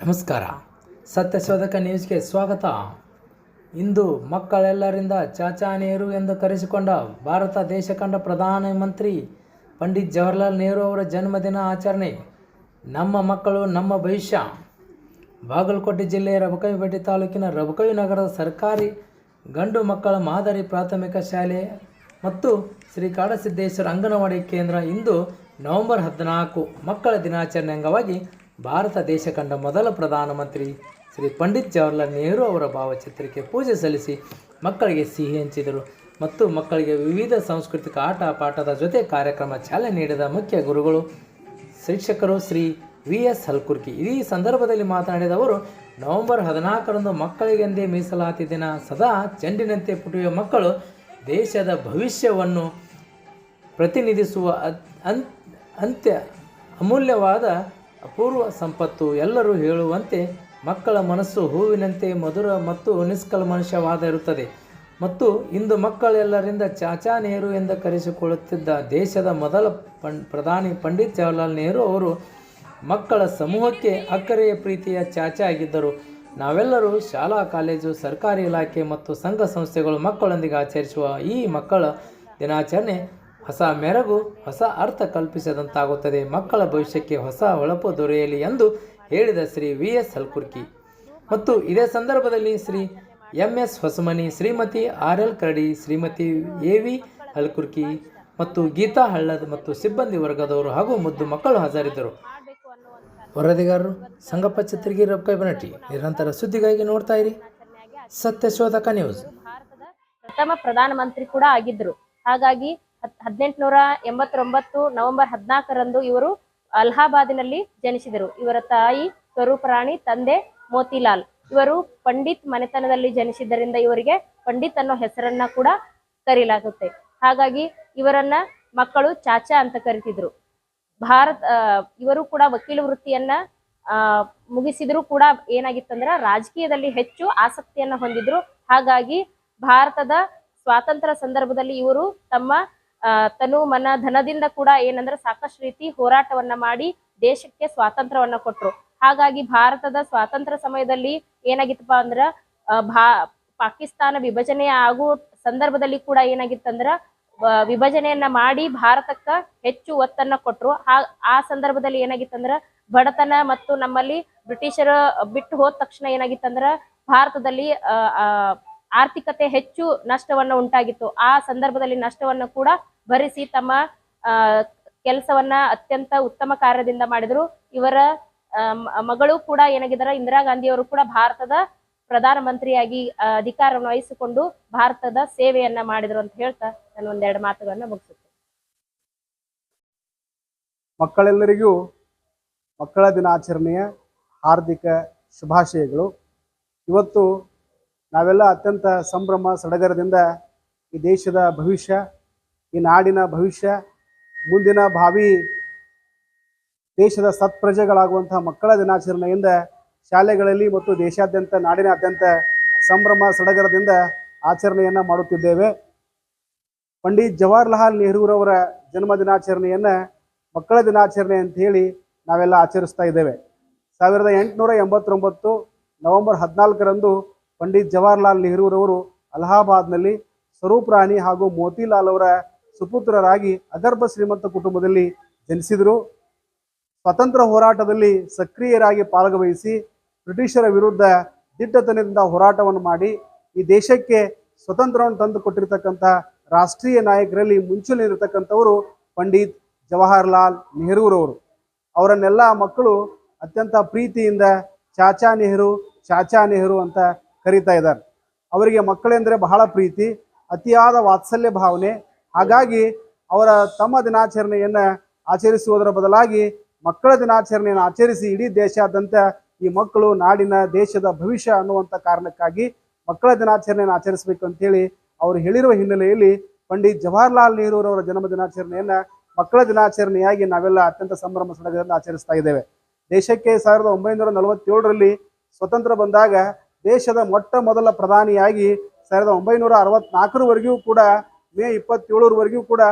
ನಮಸ್ಕಾರ. ಸತ್ಯಶೋಧಕ ನ್ಯೂಸ್ಗೆ ಸ್ವಾಗತ. ಇಂದು ಮಕ್ಕಳೆಲ್ಲರಿಂದ ಚಾಚಾ ನೆಹರು ಎಂದು ಕರೆಸಿಕೊಂಡ ಭಾರತ ದೇಶ ಕಂಡ ಪ್ರಧಾನಮಂತ್ರಿ ಪಂಡಿತ್ ಜವಾಹರ್ಲಾಲ್ ನೆಹರು ಅವರ ಜನ್ಮದಿನ ಆಚರಣೆ. ನಮ್ಮ ಮಕ್ಕಳು, ನಮ್ಮ ಭವಿಷ್ಯ. ಬಾಗಲಕೋಟೆ ಜಿಲ್ಲೆಯ ರಬಕವಿಪೇಟೆ ತಾಲೂಕಿನ ರಬಕವಿ ನಗರದ ಸರ್ಕಾರಿ ಗಂಡು ಮಕ್ಕಳ ಮಾದರಿ ಪ್ರಾಥಮಿಕ ಶಾಲೆ ಮತ್ತು ಶ್ರೀ ಕಾಡಸಿದ್ದೇಶ್ವರ ಅಂಗನವಾಡಿ ಕೇಂದ್ರ ಇಂದು ನವೆಂಬರ್ ಹದಿನಾಲ್ಕು ಮಕ್ಕಳ ದಿನಾಚರಣೆ ಅಂಗವಾಗಿ ಭಾರತ ದೇಶ ಕಂಡ ಮೊದಲ ಪ್ರಧಾನಮಂತ್ರಿ ಶ್ರೀ ಪಂಡಿತ್ ಜವಾಹರ್ಲಾಲ್ ನೆಹರು ಅವರ ಭಾವಚಿತ್ರಕ್ಕೆ ಪೂಜೆ ಸಲ್ಲಿಸಿ ಮಕ್ಕಳಿಗೆ ಸಿಹಿ ಹಂಚಿದರು ಮತ್ತು ಮಕ್ಕಳಿಗೆ ವಿವಿಧ ಸಾಂಸ್ಕೃತಿಕ ಆಟ ಪಾಠದ ಜೊತೆ ಕಾರ್ಯಕ್ರಮ ಚಾಲನೆ ನೀಡಿದ ಮುಖ್ಯ ಗುರುಗಳು ಶಿಕ್ಷಕರು ಶ್ರೀ ವಿ ಎಸ್ ಹಲ್ಕುರ್ಕಿ. ಈ ಸಂದರ್ಭದಲ್ಲಿ ಮಾತನಾಡಿದ ಅವರು, ನವೆಂಬರ್ ಹದಿನಾಲ್ಕರಂದು ಮಕ್ಕಳಿಗೆಂದೇ ಮೀಸಲಾತಿ ದಿನ, ಸದಾ ಚೆಂಡಿನಂತೆ ಪುಟಿಯುವ ಮಕ್ಕಳು ದೇಶದ ಭವಿಷ್ಯವನ್ನು ಪ್ರತಿನಿಧಿಸುವ ಅಂತ್ಯ ಅಮೂಲ್ಯವಾದ ಅಪೂರ್ವ ಸಂಪತ್ತು ಎಲ್ಲರೂ ಹೇಳುವಂತೆ ಮಕ್ಕಳ ಮನಸ್ಸು ಹೂವಿನಂತೆ ಮಧುರ ಮತ್ತು ನಿಷ್ಕಲ್ಮನುಷ್ಯವಾದ ಇರುತ್ತದೆ ಮತ್ತು ಇಂದು ಮಕ್ಕಳೆಲ್ಲರಿಂದ ಚಾಚಾ ನೆಹರು ಎಂದು ಕರೆಸಿಕೊಳ್ಳುತ್ತಿದ್ದ ದೇಶದ ಮೊದಲ ಪಂ, ಪ್ರಧಾನಿ ಪಂಡಿತ್ ಜವಾಹರ್ಲಾಲ್ ನೆಹರು ಅವರು ಮಕ್ಕಳ ಸಮೂಹಕ್ಕೆ ಅಕ್ಕರೆಯ ಪ್ರೀತಿಯ ಚಾಚಾ ಆಗಿದ್ದರು. ನಾವೆಲ್ಲರೂ ಶಾಲಾ, ಕಾಲೇಜು, ಸರ್ಕಾರಿ ಇಲಾಖೆ ಮತ್ತು ಸಂಘ ಸಂಸ್ಥೆಗಳು ಮಕ್ಕಳೊಂದಿಗೆ ಆಚರಿಸುವ ಈ ಮಕ್ಕಳ ದಿನಾಚರಣೆ ಹೊಸ ಮೆರಗು, ಹೊಸ ಅರ್ಥ ಕಲ್ಪಿಸಿದಂತಾಗುತ್ತದೆ. ಮಕ್ಕಳ ಭವಿಷ್ಯಕ್ಕೆ ಹೊಸ ಹೊಳಪು ದೊರೆಯಲಿ ಎಂದು ಹೇಳಿದ ಶ್ರೀ ವಿ ಎಸ್ ಹಲ್ಕುರ್ಕಿ. ಮತ್ತು ಇದೇ ಸಂದರ್ಭದಲ್ಲಿ Shri M S Hosamani, Shrimati R L Karadi, Shrimati A V Halkurki ಮತ್ತು ಗೀತಾ ಹಳ್ಳದ್ ಮತ್ತು ಸಿಬ್ಬಂದಿ ವರ್ಗದವರು ಹಾಗೂ ಮುದ್ದು ಮಕ್ಕಳು ಹಾಜರಿದ್ದರು. ವರದಿಗಾರರು, ಸಂಗಪ್ಪ ಚಿತ್ರಿಗೆ ರೊಕ್ಕ ನಿರಂತರ ಸುದ್ದಿಗಾಗಿ ನೋಡ್ತಾ ಇರಿ. ಸತ್ಯ ಶೋಧಕ ನ್ಯೂಸ್ ಪ್ರಥಮ ಪ್ರಧಾನಮಂತ್ರಿ ಕೂಡ ಆಗಿದ್ರು ಹಾಗಾಗಿ ಹದಿನೆಂಟುನೂರ ಎಂಬತ್ತೊಂಬತ್ತು ನವೆಂಬರ್ ಹದಿನಾಲ್ಕರಂದು ಇವರು ಅಲಹಾಬಾದಿನಲ್ಲಿ ಜನಿಸಿದರು. ಇವರ ತಾಯಿ ಸ್ವರೂಪರಾಣಿ, ತಂದೆ ಮೋತಿಲಾಲ್. ಇವರು ಪಂಡಿತ್ ಮನೆತನದಲ್ಲಿ ಜನಿಸಿದ್ದರಿಂದ ಇವರಿಗೆ ಪಂಡಿತ್ ಅನ್ನೋ ಹೆಸರನ್ನ ಕೂಡ ಕರೀಲಾಗುತ್ತೆ. ಹಾಗಾಗಿ ಇವರನ್ನ ಮಕ್ಕಳು ಚಾಚಾ ಅಂತ ಕರಿತಿದ್ರು. ಭಾರತ ಇವರು ಕೂಡ ವಕೀಲ ವೃತ್ತಿಯನ್ನ ಮುಗಿಸಿದ್ರು ಕೂಡ ಏನಾಗಿತ್ತಂದ್ರ ರಾಜಕೀಯದಲ್ಲಿ ಹೆಚ್ಚು ಆಸಕ್ತಿಯನ್ನ ಹೊಂದಿದ್ರು. ಹಾಗಾಗಿ ಭಾರತದ ಸ್ವಾತಂತ್ರ್ಯ ಸಂದರ್ಭದಲ್ಲಿ ಇವರು ತಮ್ಮ ತನು ಮನ ಧನದಿಂದ ಕೂಡ ಏನಂದ್ರೆ ಸಾಕಷ್ಟು ರೀತಿ ಹೋರಾಟವನ್ನ ಮಾಡಿ ದೇಶಕ್ಕೆ ಸ್ವಾತಂತ್ರ್ಯವನ್ನ ಕೊಟ್ರು. ಹಾಗಾಗಿ ಭಾರತದ ಸ್ವಾತಂತ್ರ್ಯ ಸಮಯದಲ್ಲಿ ಏನಾಗಿತ್ತಪ್ಪ ಅಂದ್ರ ಭಾ, ಪಾಕಿಸ್ತಾನ ವಿಭಜನೆ ಆಗೋ ಸಂದರ್ಭದಲ್ಲಿ ಕೂಡ ಏನಾಗಿತ್ತಂದ್ರ ವಿಭಜನೆಯನ್ನ ಮಾಡಿ ಭಾರತಕ್ಕ ಹೆಚ್ಚು ಒತ್ತನ್ನ ಕೊಟ್ರು. ಆ- ಸಂದರ್ಭದಲ್ಲಿ ಏನಾಗಿತ್ತಂದ್ರ, ಬಡತನ ಮತ್ತು ನಮ್ಮಲ್ಲಿ ಬ್ರಿಟಿಷರು ಬಿಟ್ಟು ಹೋದ ತಕ್ಷಣ ಏನಾಗಿತ್ತಂದ್ರ, ಭಾರತದಲ್ಲಿ ಅಹ್ ಆರ್ಥಿಕತೆ ಹೆಚ್ಚು ನಷ್ಟವನ್ನ ಉಂಟಾಗಿತ್ತು. ಆ ಸಂದರ್ಭದಲ್ಲಿ ನಷ್ಟವನ್ನ ಕೂಡ ಭರಿಸಿ ತಮ್ಮ ಕೆಲಸವನ್ನ ಅತ್ಯಂತ ಉತ್ತಮ ಕಾರ್ಯದಿಂದ ಮಾಡಿದ್ರು. ಇವರ ಮಗಳು ಕೂಡ ಏನಾಗಿದ್ದಾರೆ, ಇಂದಿರಾ ಗಾಂಧಿ ಅವರು ಕೂಡ ಭಾರತದ ಪ್ರಧಾನ ಮಂತ್ರಿಯಾಗಿ ಅಧಿಕಾರವನ್ನು ವಹಿಸಿಕೊಂಡು ಭಾರತದ ಸೇವೆಯನ್ನ ಮಾಡಿದ್ರು ಅಂತ ಹೇಳ್ತಾ ನಾನು ಒಂದೆರಡು ಮಾತುಗಳನ್ನ ಮುಗಿಸುತ್ತೇನೆ. ಮಕ್ಕಳೆಲ್ಲರಿಗೂ ಮಕ್ಕಳ ದಿನಾಚರಣೆಯ ಹಾರ್ದಿಕ ಶುಭಾಶಯಗಳು. ಇವತ್ತು ನಾವೆಲ್ಲ ಅತ್ಯಂತ ಸಂಭ್ರಮ, ಸಡಗರದಿಂದ ಈ ದೇಶದ ಭವಿಷ್ಯ, ಈ ನಾಡಿನ ಭವಿಷ್ಯ, ಮುಂದಿನ ಭಾವಿ ದೇಶದ ಸತ್ಪ್ರಜೆಗಳಾಗುವಂತಹ ಮಕ್ಕಳ ದಿನಾಚರಣೆಯಿಂದ ಶಾಲೆಗಳಲ್ಲಿ ಮತ್ತು ದೇಶಾದ್ಯಂತ, ನಾಡಿನಾದ್ಯಂತ ಸಂಭ್ರಮ, ಸಡಗರದಿಂದ ಆಚರಣೆಯನ್ನು ಮಾಡುತ್ತಿದ್ದೇವೆ. ಪಂಡಿತ್ ಜವಾಹರ್ಲಾಲ್ ನೆಹರೂರವರ ಜನ್ಮ ದಿನಾಚರಣೆಯನ್ನು ಮಕ್ಕಳ ದಿನಾಚರಣೆ ಅಂತ ಹೇಳಿ ನಾವೆಲ್ಲ ಆಚರಿಸ್ತಾ ಇದ್ದೇವೆ. ಸಾವಿರದ ಎಂಟುನೂರ ಎಂಬತ್ತೊಂಬತ್ತು ನವೆಂಬರ್ ಹದಿನಾಲ್ಕರಂದು ಪಂಡಿತ್ ಜವಾಹರ್ಲಾಲ್ ನೆಹರೂರವರು ಅಲಹಾಬಾದ್ನಲ್ಲಿ ಸ್ವರೂಪ್ ರಾಣಿ ಹಾಗೂ ಮೋತಿಲಾಲ್ ಅವರ ಸುಪುತ್ರರಾಗಿ ಅಗರ್ಭ ಶ್ರೀಮಂತ ಕುಟುಂಬದಲ್ಲಿ ಜನಿಸಿದರು. ಸ್ವತಂತ್ರ ಹೋರಾಟದಲ್ಲಿ ಸಕ್ರಿಯರಾಗಿ ಪಾಲ್ಗವಹಿಸಿ ಬ್ರಿಟಿಷರ ವಿರುದ್ಧ ದಿಟ್ಟತನದಿಂದ ಹೋರಾಟವನ್ನು ಮಾಡಿ ಈ ದೇಶಕ್ಕೆ ಸ್ವತಂತ್ರವನ್ನು ತಂದು ಕೊಟ್ಟಿರ್ತಕ್ಕಂಥ ರಾಷ್ಟ್ರೀಯ ನಾಯಕರಲ್ಲಿ ಮುಂಚೂಣಿಲಿರ್ತಕ್ಕಂಥವರು ಪಂಡಿತ್ ಜವಾಹರ್ಲಾಲ್ ನೆಹರೂರವರು. ಅವರನ್ನೆಲ್ಲ ಮಕ್ಕಳು ಅತ್ಯಂತ ಪ್ರೀತಿಯಿಂದ ಚಾಚಾ ನೆಹರು ಚಾಚಾ ನೆಹರು ಅಂತ ಕರೀತಾ ಇದ್ದಾರೆ. ಅವರಿಗೆ ಮಕ್ಕಳೆಂದರೆ ಬಹಳ ಪ್ರೀತಿ, ಅತಿಯಾದ ವಾತ್ಸಲ್ಯ ಭಾವನೆ. ಹಾಗಾಗಿ ಅವರ ತಮ್ಮ ದಿನಾಚರಣೆಯನ್ನು ಆಚರಿಸುವುದರ ಬದಲಾಗಿ ಮಕ್ಕಳ ದಿನಾಚರಣೆಯನ್ನು ಆಚರಿಸಿ ಇಡೀ ದೇಶಾದ್ಯಂತ ಈ ಮಕ್ಕಳು ನಾಡಿನ ದೇಶದ ಭವಿಷ್ಯ ಅನ್ನುವಂಥ ಕಾರಣಕ್ಕಾಗಿ ಮಕ್ಕಳ ದಿನಾಚರಣೆಯನ್ನು ಆಚರಿಸಬೇಕು ಅಂತೇಳಿ ಅವರು ಹೇಳಿರುವ ಹಿನ್ನೆಲೆಯಲ್ಲಿ ಪಂಡಿತ್ ಜವಾಹರ್ಲಾಲ್ ನೆಹರೂರವರ ಜನ್ಮ ದಿನಾಚರಣೆಯನ್ನು ಮಕ್ಕಳ ದಿನಾಚರಣೆಯಾಗಿ ನಾವೆಲ್ಲ ಅತ್ಯಂತ ಸಂಭ್ರಮ ಸಡಗರದಿಂದ ಆಚರಿಸ್ತಾ ಇದ್ದೇವೆ. ದೇಶಕ್ಕೆ ಸಾವಿರದ ಒಂಬೈನೂರ ನಲವತ್ತೇಳರಲ್ಲಿ ಸ್ವತಂತ್ರ ಬಂದಾಗ ದೇಶದ ಮೊಟ್ಟ ಮೊದಲ ಪ್ರಧಾನಿಯಾಗಿ ಸಾವಿರದ ಒಂಬೈನೂರ ಅರವತ್ನಾಲ್ಕರವರೆಗೂ ಕೂಡ, ಮೇ ಇಪ್ಪತ್ತೇಳರವರೆಗೂ ಕೂಡ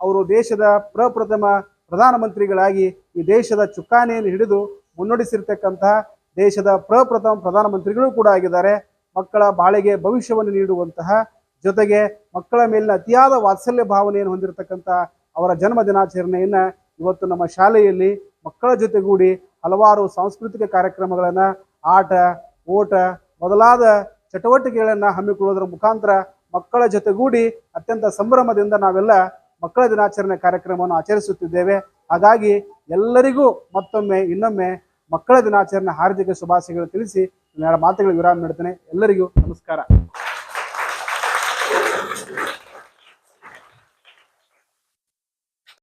ಅವರು ದೇಶದ ಪ್ರಪ್ರಥಮ ಪ್ರಧಾನಮಂತ್ರಿಗಳಾಗಿ ಈ ದೇಶದ ಚುಕ್ಕಾಣಿಯನ್ನು ಹಿಡಿದು ಮುನ್ನಡೆಸಿರ್ತಕ್ಕಂತಹ ದೇಶದ ಪ್ರಪ್ರಥಮ ಪ್ರಧಾನಮಂತ್ರಿಗಳು ಕೂಡ ಆಗಿದ್ದಾರೆ. ಮಕ್ಕಳ ಬಾಳಿಗೆ ಭವಿಷ್ಯವನ್ನು ನೀಡುವಂತಹ, ಜೊತೆಗೆ ಮಕ್ಕಳ ಮೇಲಿನ ಅತಿಯಾದ ವಾತ್ಸಲ್ಯ ಭಾವನೆಯನ್ನು ಹೊಂದಿರತಕ್ಕಂಥ ಅವರ ಜನ್ಮ ದಿನಾಚರಣೆಯನ್ನು ಇವತ್ತು ನಮ್ಮ ಶಾಲೆಯಲ್ಲಿ ಮಕ್ಕಳ ಜೊತೆಗೂಡಿ ಹಲವಾರು ಸಾಂಸ್ಕೃತಿಕ ಕಾರ್ಯಕ್ರಮಗಳನ್ನು ಆಟ, ಓಟ ಮೊದಲಾದ ಚಟುವಟಿಕೆಗಳನ್ನು ಹಮ್ಮಿಕೊಳ್ಳುವುದರ ಮುಖಾಂತರ ಮಕ್ಕಳ ಜೊತೆಗೂಡಿ ಅತ್ಯಂತ ಸಂಭ್ರಮದಿಂದ ನಾವೆಲ್ಲ ಮಕ್ಕಳ ದಿನಾಚರಣೆ ಕಾರ್ಯಕ್ರಮವನ್ನು ಆಚರಿಸುತ್ತಿದ್ದೇವೆ. ಹಾಗಾಗಿ ಎಲ್ಲರಿಗೂ ಮತ್ತೊಮ್ಮೆ, ಇನ್ನೊಮ್ಮೆ ಮಕ್ಕಳ ದಿನಾಚರಣೆ ಹಾರ್ದಿಕ ಶುಭಾಶಯಗಳು ತಿಳಿಸಿ ನನ್ನ ಮಾತುಗಳಿಗೆ ವಿರಾಮ ನೀಡ್ತೇನೆ. ಎಲ್ಲರಿಗೂ ನಮಸ್ಕಾರ.